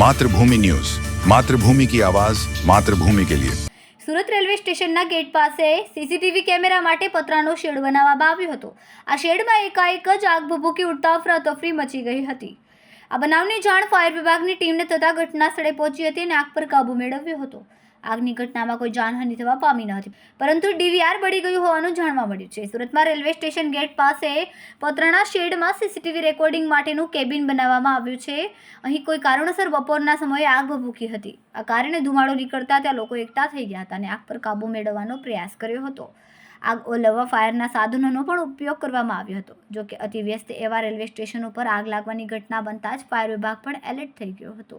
Mathrubhumi news. Mathrubhumi કી આવાઝ માતૃભૂમિ કે લિયે. Surat railway સ્ટેશનના ગેટ પાસે સીસીટીવી કેમેરા માટે પતરાનો શેડ બનાવવામાં આવ્યો હતો. આ શેડમાં એકાએક જ આગ ભભૂકી ઉડતા અફરાતફરી મચી ગઈ હતી. આ બનાવની જાણ ફાયર વિભાગની ટીમને થતાં ઘટના સ્થળે પહોંચી હતી અને આગ પર કાબૂ મેળવ્યો હતો. આગની ઘટનામાં કોઈ જાનહાનિ થવા પામી ન હતી. પરંતુ ડીવીઆર બળી ગયું હોવાનું જાણવા મળ્યું છે. સુરતમાં રેલવે સ્ટેશન ગેટ પાસે પતરાના શેડમાં સીસીટીવી રેકોર્ડિંગ માટેનું કેબિન બનાવવામાં આવ્યું છે. અહીં કોઈ કારણોસર બપોરના સમયે આગ ભભૂકી હતી. આ કારણે ધુમાડો નીકળતા ત્યાં લોકો એકઠા થઈ ગયા હતા અને આગ પર કાબૂ મેળવવાનો પ્રયાસ કર્યો હતો. આગ ઓલવવા ફાયરના સાધનોનો પણ ઉપયોગ કરવામાં આવ્યો હતો. જો કે અતિવ્યસ્ત એવા રેલવે સ્ટેશન ઉપર આગ લાગવાની ઘટના બનતા જ ફાયર વિભાગ પણ એલર્ટ થઈ ગયો હતો.